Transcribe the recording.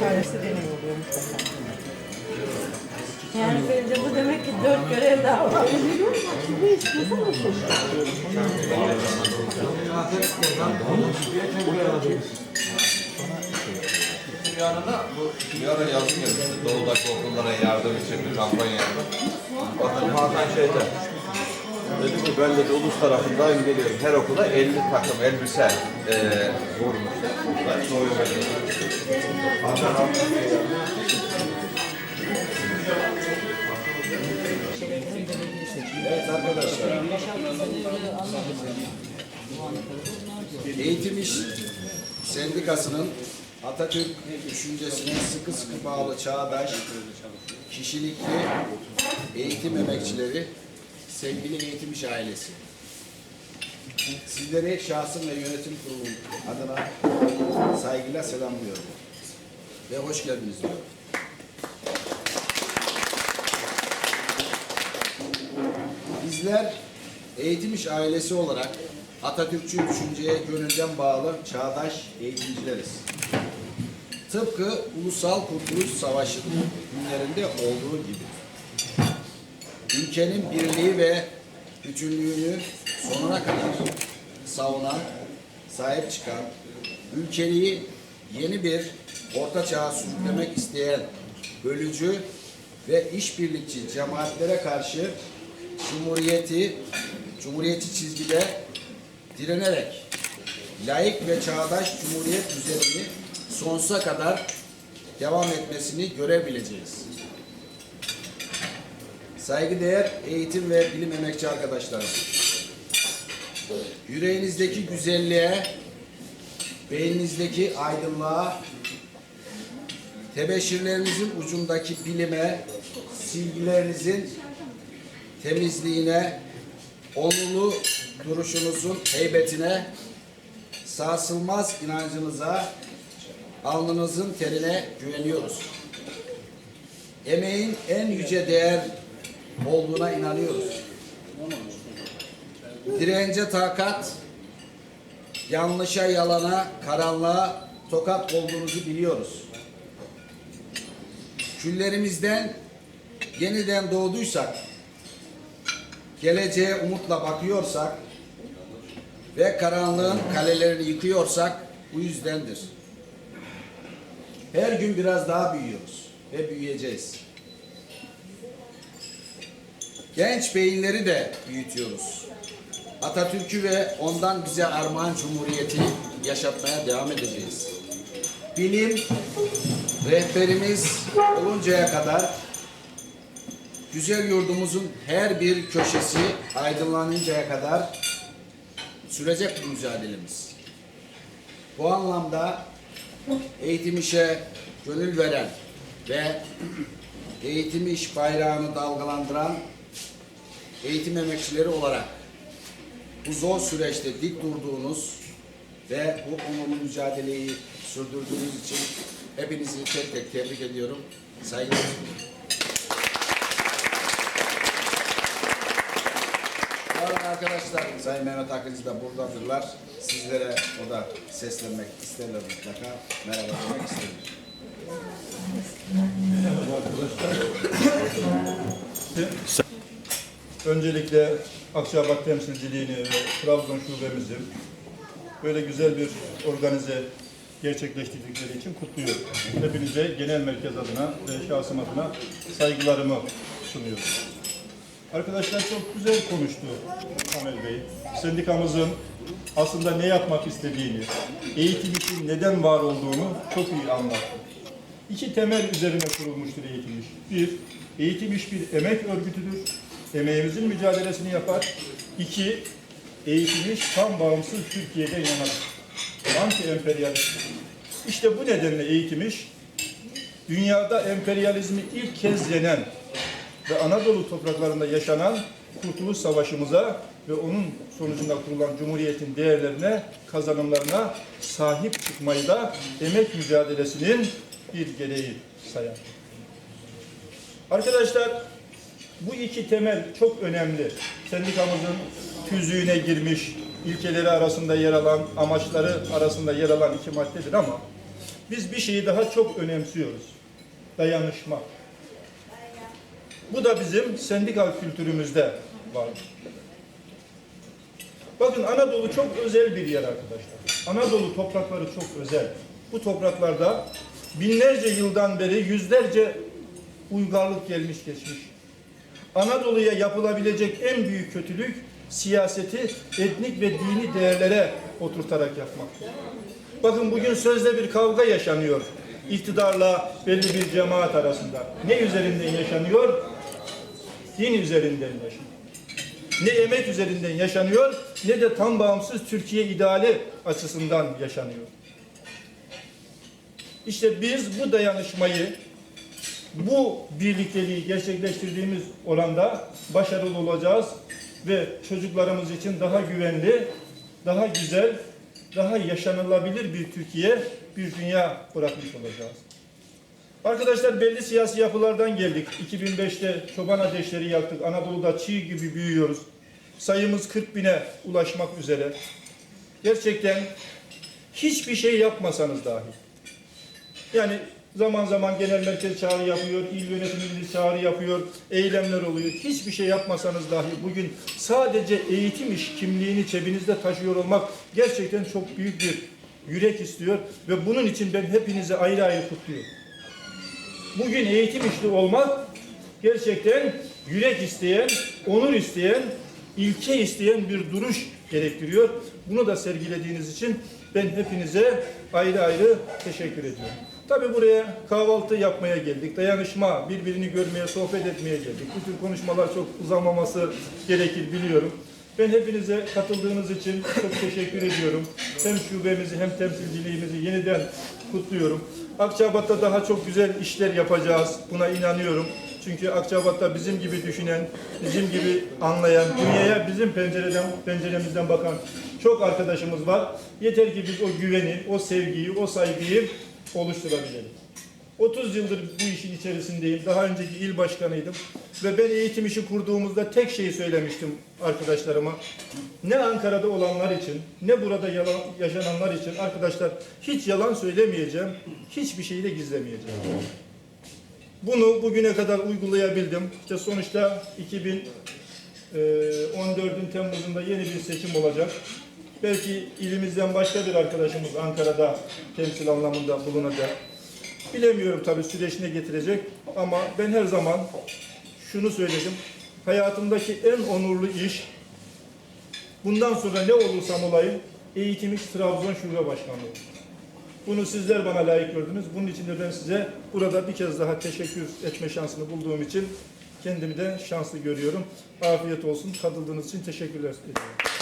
Tanesi deney oluyor mutlaka. Yani bence bu demek ki dört görev daha var. Bu istiyorsan o yanına bu bir ara yazım gelmişti. Doğudaki okullara yardım için bir kampanya yaptım. Bakın Hakan şeyde. Dedi ki ben de ulus tarafından geliyorum. Her okula 50 takım elbise e, vurmuşlar. Eğitim İş Sendikası'nın Atatürk düşüncesine sıkı sıkı bağlı çağdaş, kişilikli eğitim emekçileri, sevgili eğitim iş ailesi. Sizleri şahsım ve yönetim kurulu adına saygıyla selamlıyorum. Ve hoş geldiniz diyorum. Bizler eğitim iş ailesi olarak Atatürkçü düşünceye gönülden bağlı çağdaş eğitimcileriz. Tıpkı Ulusal Kurtuluş Savaşı günlerinde olduğu gibi. Ülkenin birliği ve bütünlüğünü sonuna kadar savunan, sahip çıkan, ülkeliği yeni bir orta çağa sürüklemek isteyen bölücü ve işbirlikçi cemaatlere karşı Cumhuriyeti, Cumhuriyeti çizgide direnerek layık ve çağdaş Cumhuriyet düzenini sonsuza kadar devam etmesini görebileceğiz. Saygıdeğer eğitim ve bilim emekçi arkadaşlarım. Yüreğinizdeki güzelliğe, beyninizdeki aydınlığa, tebeşirlerinizin ucundaki bilime, silgilerinizin temizliğine, onurlu duruşunuzun heybetine, sarsılmaz inancınıza, alnınızın terine güveniyoruz. Emeğin en yüce değer olduğuna inanıyoruz. Dirence takat, yanlışa yalana, karanlığa tokat olduğunuzu biliyoruz. Küllerimizden yeniden doğduysak, geleceğe umutla bakıyorsak ve karanlığın kalelerini yıkıyorsak bu yüzdendir. Her gün biraz daha büyüyoruz ve büyüyeceğiz. Genç beyinleri de büyütüyoruz. Atatürk'ü ve ondan bize armağan cumhuriyeti yaşatmaya devam edeceğiz. Bilim rehberimiz oluncaya kadar güzel yurdumuzun her bir köşesi aydınlanıncaya kadar sürecek bu mücadelemiz. Bu anlamda eğitim işe gönül veren ve eğitim iş bayrağını dalgalandıran eğitim emekçileri olarak bu zor süreçte dik durduğunuz ve bu onurlu mücadeleyi sürdürdüğünüz için hepinizi tek tek tebrik ediyorum. Saygılar arkadaşlar Sayın Mehmet Akıncı da buradadırlar. Sizlere o da seslenmek isterler mutlaka. Merhaba demek isterim. Öncelikle Akçabat temsilciliğini ve Trabzon şubemizi böyle güzel bir organize gerçekleştirdikleri için kutluyorum. Hepinize genel merkez adına ve şahsım adına saygılarımı sunuyorum. Arkadaşlar çok güzel konuştu Kamil Bey. Sendikamızın aslında ne yapmak istediğini, eğitim için neden var olduğunu çok iyi anlattı. İki temel üzerine kurulmuştur eğitim iş. Bir, eğitim iş bir emek örgütüdür. Emeğimizin mücadelesini yapar. İki, eğitim iş tam bağımsız Türkiye'de inanır. Anti-emperyalist. İşte bu nedenle eğitim iş dünyada emperyalizmi ilk kez yenen ve Anadolu topraklarında yaşanan Kurtuluş Savaşımıza ve onun sonucunda kurulan Cumhuriyet'in değerlerine, kazanımlarına sahip çıkmayı da emek mücadelesinin bir gereği sayar. Arkadaşlar bu iki temel çok önemli. Sendikamızın tüzüğüne girmiş, ilkeleri arasında yer alan, amaçları arasında yer alan iki maddedir ama biz bir şeyi daha çok önemsiyoruz. Dayanışma. Bu da bizim sendikal kültürümüzde var. Bakın Anadolu çok özel bir yer arkadaşlar. Anadolu toprakları çok özel. Bu topraklarda binlerce yıldan beri yüzlerce uygarlık gelmiş geçmiş. Anadolu'ya yapılabilecek en büyük kötülük siyaseti etnik ve dini değerlere oturtarak yapmak. Bakın bugün sözde bir kavga yaşanıyor. İktidarla belli bir cemaat arasında. Ne üzerinden yaşanıyor? Din üzerinden yaşanıyor. Ne emek üzerinden yaşanıyor ne de tam bağımsız Türkiye ideali açısından yaşanıyor. İşte biz bu dayanışmayı bu birlikteliği gerçekleştirdiğimiz oranda başarılı olacağız ve çocuklarımız için daha güvenli, daha güzel, daha yaşanılabilir bir Türkiye, bir dünya bırakmış olacağız. Arkadaşlar belli siyasi yapılardan geldik. 2005'te çoban ateşleri yaktık. Anadolu'da çığ gibi büyüyoruz. Sayımız 40 bine ulaşmak üzere. Gerçekten hiçbir şey yapmasanız dahi. Yani zaman zaman genel merkez çağrı yapıyor, il yönetimimiz çağrı yapıyor, eylemler oluyor. Hiçbir şey yapmasanız dahi bugün sadece eğitim iş kimliğini cebinizde taşıyor olmak gerçekten çok büyük bir yürek istiyor ve bunun için ben hepinizi ayrı ayrı kutluyorum. Bugün eğitim işli olmak gerçekten yürek isteyen, onur isteyen, ilke isteyen bir duruş gerektiriyor. Bunu da sergilediğiniz için ben hepinize ayrı ayrı teşekkür ediyorum. Tabii buraya kahvaltı yapmaya geldik. Dayanışma, birbirini görmeye, sohbet etmeye geldik. Bu tür konuşmalar çok uzamaması gerekir biliyorum. Ben hepinize katıldığınız için çok teşekkür ediyorum. Hem şubemizi hem temsilciliğimizi yeniden kutluyorum. Akçabat'ta daha çok güzel işler yapacağız. Buna inanıyorum. Çünkü Akçabat'ta bizim gibi düşünen, bizim gibi anlayan, dünyaya bizim pencereden, penceremizden bakan çok arkadaşımız var. Yeter ki biz o güveni, o sevgiyi, o saygıyı oluşturabilelim. 30 yıldır bu işin içerisindeyim. Daha önceki il başkanıydım. Ve ben eğitim işi kurduğumuzda tek şeyi söylemiştim arkadaşlarıma. Ne Ankara'da olanlar için, ne burada yalan, yaşananlar için arkadaşlar hiç yalan söylemeyeceğim. Hiçbir şeyi de gizlemeyeceğim. Bunu bugüne kadar uygulayabildim. İşte sonuçta 2014'ün Temmuz'unda yeni bir seçim olacak. Belki ilimizden başka bir arkadaşımız Ankara'da temsil anlamında bulunacak. Bilemiyorum tabii süreç ne getirecek ama ben her zaman şunu söyledim. Hayatımdaki en onurlu iş bundan sonra ne olursam olayım eğitim iş Trabzon Şube Başkanlığı. Bunu sizler bana layık gördünüz. Bunun için de ben size burada bir kez daha teşekkür etme şansını bulduğum için kendimi de şanslı görüyorum. Afiyet olsun. Katıldığınız için teşekkürler ediyorum.